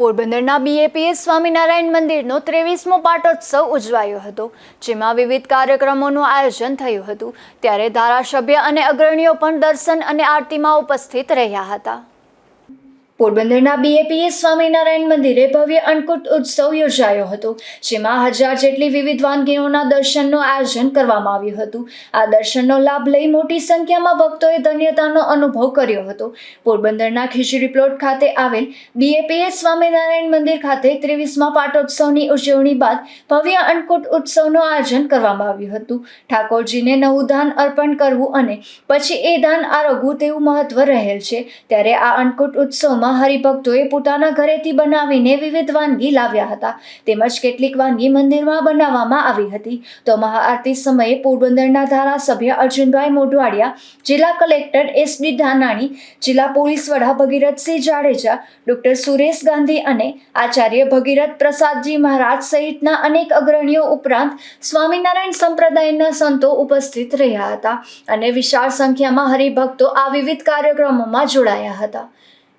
પોરબંદરના બીએપીએસ સ્વામિનારાયણ મંદિરનો ત્રેવીસમો પાટોત્સવ ઉજવાયો હતો, જેમાં વિવિધ કાર્યક્રમોનું આયોજન થયું હતું. ત્યારે ધારાસભ્ય અને અગ્રણીઓ પણ દર્શન અને આરતીમાં ઉપસ્થિત રહ્યા હતા. પોરબંદરના બીએપીએસ સ્વામિનારાયણ મંદિરે ભવ્ય અન્નકૂટ ઉત્સવ યોજાયો હતો, જેમાં હજાર જેટલી વિવિધ વાનગીઓના દર્શનનું આયોજન કરવામાં આવ્યું હતું. આ દર્શનનો લાભ લઈ મોટી સંખ્યામાં ભક્તોએ ધન્યતાનો અનુભવ કર્યો હતો. પોરબંદરના ખીચડી પ્લોટ ખાતે આવેલ બીએપીએસ સ્વામિનારાયણ મંદિર ખાતે ત્રેવીસમા પાટોત્સવની ઉજવણી બાદ ભવ્ય અન્નકૂટ ઉત્સવનું આયોજન કરવામાં આવ્યું હતું. ઠાકોરજીને નવું દાન અર્પણ કરવું અને પછી એ દાન આરોગવું તેવું મહત્વ રહેલ છે. ત્યારે આ અન્નકૂટ ઉત્સવમાં હરિભક્તોએ પોતાના ઘરેથી બનાવીને વિવિધ વાનગી લાવ્યા હતા. તેમજ કેટલીક વાનગી મંદિરમાં બનાવવામાં આવી હતી. તો મહાઆરતી સમયે પોરબંદરના ધારાસભ્ય અર્જુનભાઈ મોઢવાડિયા, જિલ્લા કલેક્ટર એસ ડી ધાનાણી, જિલ્લા પોલીસ વડા ભગીરથસિંહ જાડેજા, ડોક્ટર સુરેશ ગાંધી અને આચાર્ય ભગીરથ પ્રસાદજી મહારાજ સહિતના અનેક અગ્રણીઓ ઉપરાંત સ્વામિનારાયણ સંપ્રદાયના સંતો ઉપસ્થિત રહ્યા હતા અને વિશાળ સંખ્યામાં હરિભક્તો આ વિવિધ કાર્યક્રમોમાં જોડાયા હતા.